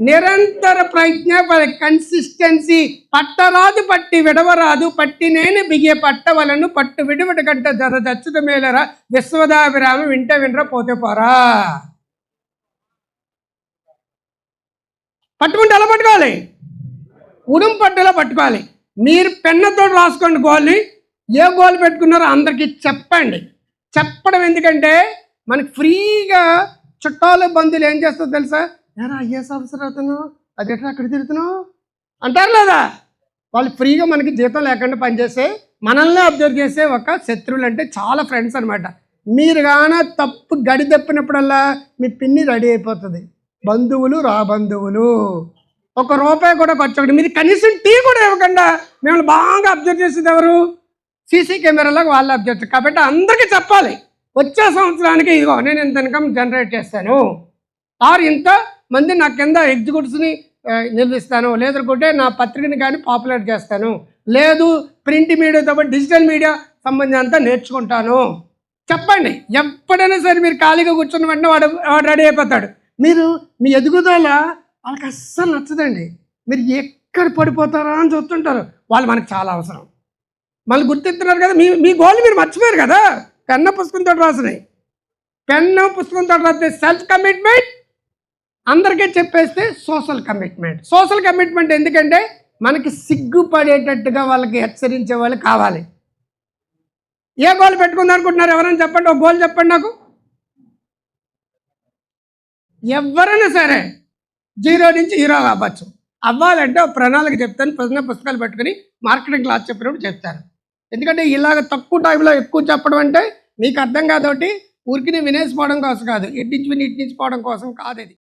నిరంతర ప్రయత్న కన్సిస్టెన్సీ పట్టరాదు పట్టి విడవరాదు పట్టి నేను బిగే పట్టవలను పట్టు విడివిడి గంట జర దచ్చుత మేలరా విశ్వదాభిరామ వింటే వినరా పోతే పోరా. పట్టుకుంటే ఎలా పట్టుకోవాలి? ఉడుం పట్టులా పట్టుకోవాలి? మీరు పెన్నతో రాసుకోండి గోల్ని. ఏ గోల్ పెట్టుకున్నారో అందరికీ చెప్పండి. చెప్పడం ఎందుకంటే మనకి ఫ్రీగా చుట్టాలు బంధువులు ఏం చేస్తారో తెలుసా? ఎరా ఐఏఎస్ ఆఫీసర్ అవుతున్నావు? అది ఎట్లా అక్కడ తిరుగుతున్నావు? అంటారు లేదా? వాళ్ళు ఫ్రీగా మనకి జీతం లేకుండా పనిచేసే మనల్ని అబ్జర్వ్ చేసే ఒక శత్రువులు అంటే చాలా ఫ్రెండ్స్ అనమాట మీరు కాన తప్పు గడి తప్పినప్పుడల్లా మీ పిన్ని రెడీ అయిపోతుంది. బంధువులు రా బంధువులు. ఒక రూపాయి కూడా ఖర్చు అవ్వదు. మీరు కనీసం టీ కూడా ఇవ్వకుండా మిమ్మల్ని బాగా అబ్జర్వ్ చేసేది ఎవరు? సీసీ కెమెరాలకు వాళ్ళు అబ్జర్వ్ కాబట్టి అందరికీ చెప్పాలి. వచ్చే సంవత్సరానికి ఇదిగో నేను ఇంత ఇన్కమ్ జనరేట్ చేస్తాను. ఆర్ ఇంత మంది నా కింద ఎగ్జిక్యూటివ్స్ని ఆ, నిలిపిస్తాను లేదనుకుంటే నా పత్రికని కానీ పాపులర్ చేస్తాను. లేదు ప్రింట్ మీడియాతో పాటు డిజిటల్ మీడియా సంబంధం అంతా నేర్చుకుంటాను. చెప్పండి ఎప్పుడైనా సరే మీరు ఖాళీగా కూర్చున్న వెంటనే వాడు వాడు రెడీ అయిపోతాడు. మీరు మీ ఎదుగుదల వాళ్ళకి అస్సలు నచ్చదండి. మీరు ఎక్కడ పడిపోతారా అని చూస్తుంటారు. వాళ్ళు మనకు చాలా అవసరం. మళ్ళీ గుర్తిస్తున్నారు కదా మీ మీ గోల్ మీరు మర్చిపోయారు కదా. పెన్న పుస్తకంతో రాసినాయి పెన్ను పుస్తకంతో రాస్తే సెల్ఫ్ కమిట్మెంట్ అందరికీ చెప్పేస్తే సోషల్ కమిట్మెంట్ సోషల్ కమిట్మెంట్ ఎందుకంటే మనకి సిగ్గుపడేటట్టుగా వాళ్ళకి హెచ్చరించే వాళ్ళు కావాలి. ఏ గోల్ పెట్టుకుందాం అనుకుంటున్నారు ఎవరైనా చెప్పండి? ఒక గోల్ చెప్పండి నాకు. ఎవరైనా సరే జీరో నుంచి హీరో అవ్వచ్చు. అవ్వాలంటే ఒక ప్రణాళిక చెప్తాను ప్రజల పుస్తకాలు పెట్టుకుని మార్కెటింగ్ క్లాస్ చెప్పినప్పుడు చెప్తాను. ఎందుకంటే ఇలాగ తక్కువ టైంలో ఎక్కువ చెప్పడం అంటే నీకు అర్థం కాదోటి ఊరికి వినేసిపోవడం కోసం కాదు. ఎట్టించి విని ఇట్టించిపోవడం కోసం కాదు ఇది.